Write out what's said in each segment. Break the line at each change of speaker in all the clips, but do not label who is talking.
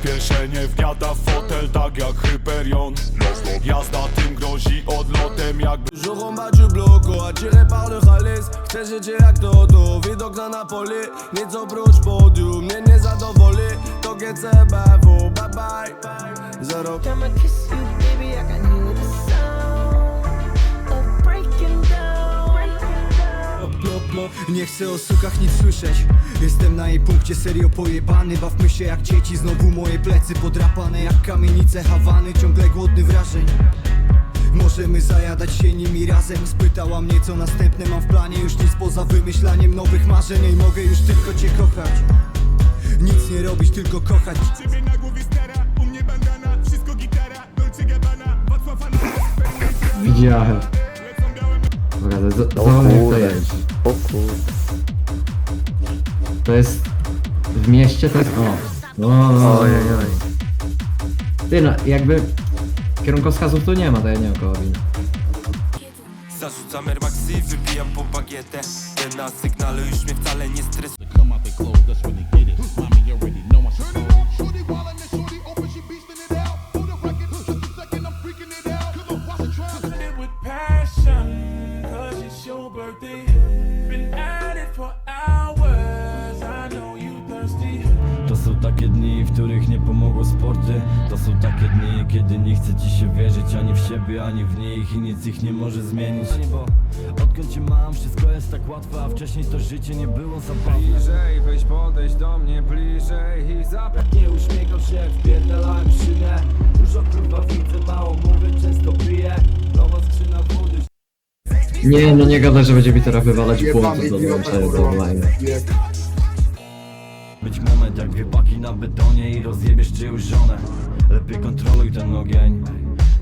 Przyspieszenie wgniata
w fotel
tak jak Hyperion. Jazda tym grozi odlotem jak.
Jour en bas du bloco, attiré par le halis Chcę życie jak Dodo, widok na Napoli. Nic oprócz podium, mnie nie zadowoli To GCBW, bye bye. Zero
kiss you?
Nie chcę o sukach nic słyszeć. Jestem na jej punkcie serio pojebany. Bawmy się jak dzieci, znowu moje plecy podrapane Jak kamienice Hawany, ciągle głodny wrażeń. Możemy zajadać się nimi razem. Spytała mnie co następne mam w planie. Już nic poza wymyślaniem nowych marzeń. Ej, mogę już tylko cię kochać. Nic nie robić, tylko kochać.
Ciebie na głowie stara, u mnie bandana Wszystko gitara, Dolce Gabbana. Wacław Anna,
Widziałem. Dobra, to, to, to, to jest.
O kurde.
To jest... W mieście to jest... O. o
Ojej, oj.
Ty no, jakby... Kierunkowskazów tu nie ma, to ja nie wiem kogo wina.
Zarzucam Air Maxy, wypijam po bagietę Ten na sygnale już mnie wcale nie stresuje
come out they clothes, that's when they get it.
Birthday. Been at it for hours, I know you thirsty.
To są takie dni, w których nie pomogło sporty. To są takie dni, kiedy nie chce ci się wierzyć Ani w siebie, ani w nich. I nic ich nie może zmienić. Bo odkąd cię mam, wszystko jest tak łatwe A wcześniej to życie nie było zabawne.
Bliżej, weź podejść do mnie bliżej i zapytaj.
Nie uśmiecham się, wpierdalałem szynę. Dużo kurwa widzę, mało mówię,
Nie, no nie gadaj, że będzie mi teraz wywalać błąd do dołączenia do online.
Być moment jak dwie paki na betonie i rozjebiesz czyjąś żonę. Lepiej kontroluj ten ogień.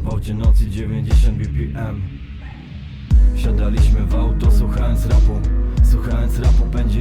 W aucie nocy 90 BPM Siadaliśmy w auto słuchając rapu. Słuchając rapu pędzi